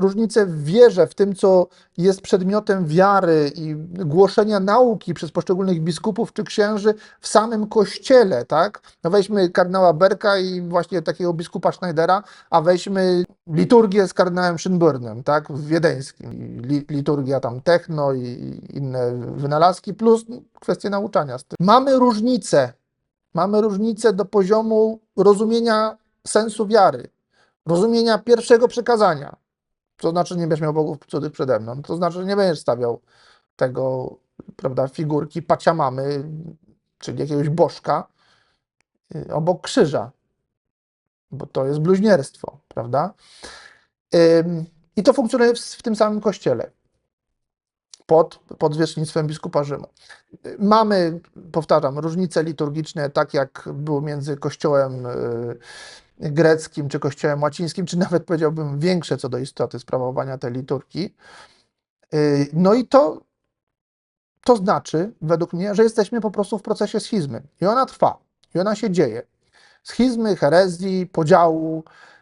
różnice w wierze, w tym, co jest przedmiotem wiary i głoszenia nauki przez poszczególnych biskupów czy księży w samym kościele, tak? No weźmy kardynała Berka i właśnie takiego biskupa Schneidera, a weźmy liturgię z kardynałem Schönbornem, tak? W wiedeńskim. Li, liturgia tam techno i inne wynalazki, plus kwestie nauczania. Mamy różnice, mamy różnice do poziomu rozumienia sensu wiary, rozumienia pierwszego przekazania. To znaczy nie będziesz miał bogów cudzych przede mną. To znaczy nie będziesz stawiał tego, prawda, figurki paciamamy, czyli jakiegoś bożka y, obok krzyża, bo to jest bluźnierstwo, prawda? I to funkcjonuje w, tym samym kościele pod, pod biskupa Rzymu. Y, Mamy, powtarzam, różnice liturgiczne, tak jak było między kościołem y, greckim, czy kościołem łacińskim, czy nawet powiedziałbym większe co do istoty sprawowania tej liturgii. Y, No i to, to znaczy, według mnie, że jesteśmy po prostu w procesie schizmy. I ona trwa, i ona się dzieje. Schizmy, herezji, podziału,